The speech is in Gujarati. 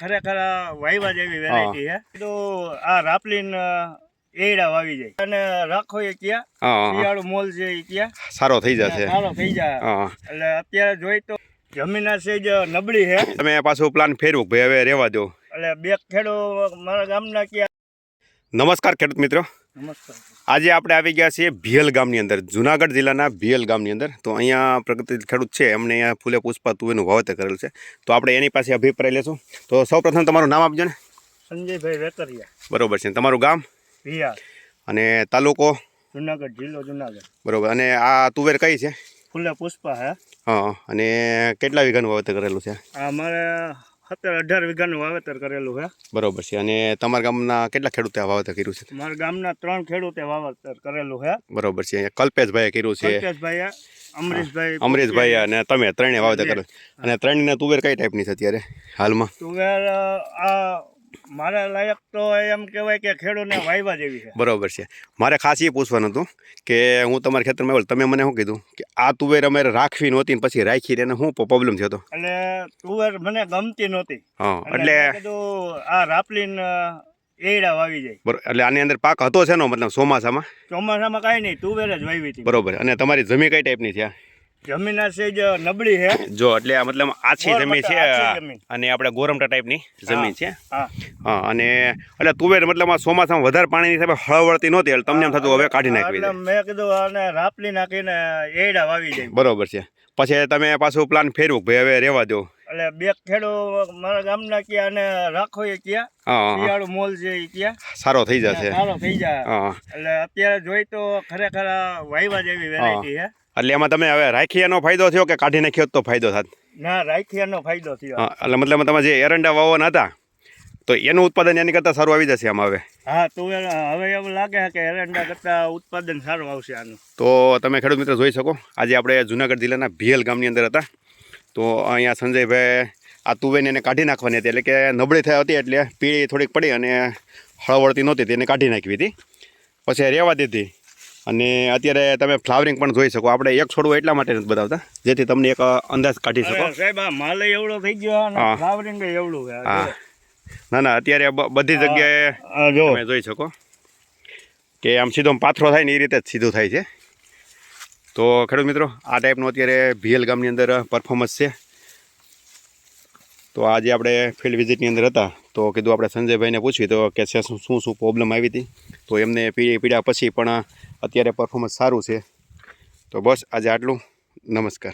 ખરેખર વાયવા જેવી વેરાયટી છે. તો આ રાપલીન એડા વાવી જાય. અને રાખો એ ક્યાં? શિયાળુ મોલ છે એ ક્યાં? સારો થઈ જશે. સારો થઈ જાય. એટલે અત્યારે જોઈ તો જમીન આ જ નબળી છે. તમે પાછું પ્લાન ફેરવું ભાઈ હવે રહેવા દો એટલે બે ખેડો મારા ગામના ક્યાં નમસ્કાર ખેડૂત મિત્રો. નમસ્કાર. આજે આપણે આવી ગયા છીએ ભિયલ ગામની અંદર જુનાગઢ જિલ્લાના ભિયલ ગામની અંદર. તો અહીંયા પ્રગતિ ખેડૂત છે એમને અહીંયા ફૂલે પુષ્પા તુવેરનું વાવેતર કરેલું છે. તો આપણે એની પાસે અભિપ્રાય લેશું. તો સૌપ્રથમ તમારું નામ આપજો ને. સંજયભાઈ વેતરિયા બરોબર છે. તમારું ગામ? અને તાલુકો? જુનાગઢ જિલ્લો જુનાગઢ. બરોબર. અને આ તુવેર કઈ છે? ફૂલે પુષ્પા હે. હા અને કેટલા વીઘાનું વાવેતર કરેલું છે? આ મારે સત્તર અઢાર વીઘાનું વાવેતર કરેલું છે. બરોબર છે. અને તમારા ગામના કેટલા ખેડૂતે આ વાવેતર કર્યું છે? મારા ગામના ત્રણ ખેડૂતે વાવેતર કરેલું છે. બરોબર છે. અહીંયા કલ્પેશભાઈએ કર્યું છે. કલ્પેશભાઈ અમરીશભાઈ અમરીશભાઈ અને તમે ત્રણે વાવેતર કર્યું. અને ત્રણેયને તુવેર કઈ ટાઈપની છે અત્યારે હાલમાં? તુવેર આ મારા લાયક તો એમ કહેવાય કે ખેડૂતને વાયવા જેવી છે. બરોબર છે. મારે ખાસ એ પૂછવાનું હતું કે હું તમારા ખેતરમાં આવ્યો તમે મને શું કીધું? કે આ તુવેર અમારે રાખવી નહોતી પછી રાખી એને શું પ્રોબ્લેમ થયો હતો? એટલે તુવેર મને ગમતી નહોતી. હા એટલે કીધું આ રાપલીન એડા વાવી જાય. બરાબર એટલે આની અંદર પાક હતો છે નો મતલબ ચોમાસામાં? ચોમાસામાં કાંઈ નહીં તુવેર જ વાવી હતી. બરોબર. અને તમારી જમીન કઈ ટાઈપની છે? જમીન આ સેજ નબળી છે. જો એટલે મતલબ આછી જમીન છે. અને આપણે ગોરમટા ટાઈપની જમીન છે. હા અને એટલે તુવેર મતલબ આ ચોમાસામાં વધારે પાણીની હિસાબે હળવળતી નહોતી એટલે તમને એમ થતું હવે કાઢી નાખવી મેં કીધું અને રાપલી નાખીને એડા વાવી જાય બરોબર છે. પછી તમે પાછું પ્લાન ફેરવું ભાઈ હવે રહેવા દો. એટલે બે ખેડો મારા ગામના ક્યાં અને રાખો એ ક્યાં. શિયાળુ મોલ છે એ ક્યાં. સારો થઈ જશે. સારો થઈ જાય. એટલે અત્યારે જોઈ તો ખરેખર વાયવા જેવી વેરાયટી છે. એટલે એમાં તમે હવે રાખીયાનો ફાયદો થયો કે કાઢી નાખ્યો તો ફાયદો થાત? ના રાખીયાનો ફાયદો થયો. હા, એટલે મતલબ તમે જે એરંડા વાવવાના હતા તો એનું ઉત્પાદન એની કરતાં સારું આવી જશે આમાં હવે? હા તો હવે એવું લાગે કે એરંડા કરતાં ઉત્પાદન સારું આવશે આનું. તો તમે ખેડૂત મિત્રો જોઈ શકો આજે આપણે જુનાગઢ જિલ્લાના ભિયલ ગામની અંદર હતા. તો અહીંયા સંજયભાઈ આ તુવેરને એને કાઢી નાખવાની હતી એટલે કે નબળી થઈ હતી એટલે પીળી થોડીક પડી અને હળવળતી નહોતી તેને કાઢી નાખવી હતી. પછી રહેવા દીધી. અને અત્યારે તમે ફ્લાવરિંગ પણ જોઈ શકો. આપણે એક છોડવું એટલા માટે નથી બતાવતા જેથી તમને એક અંદાજ કાઢી શકો. સાહેબ આ માલ એવડો થઈ ગયો. ફ્લાવરિંગ એવડું હા. ના ના અત્યારે બધી જગ્યાએ તમે જોઈ શકો કે આમ સીધો પાથરો થાય ને એ રીતે જ સીધું થાય છે. તો ખેડૂત મિત્રો આ ટાઈપનું અત્યારે ભીએલ ગામની અંદર પરફોર્મન્સ છે. તો આજે આપણે ફિલ્ડ વિઝિટની અંદર હતા. તો કીધું આપણે સંજયભાઈને પૂછ્યું તો કે છે શું શું પ્રોબ્લેમ આવી હતી? તો એમને પીડ્યા પીડા પછી પણ અત્યારે પરફોર્મન્સ સારું છે. તો બસ આજે આટલું. નમસ્કાર.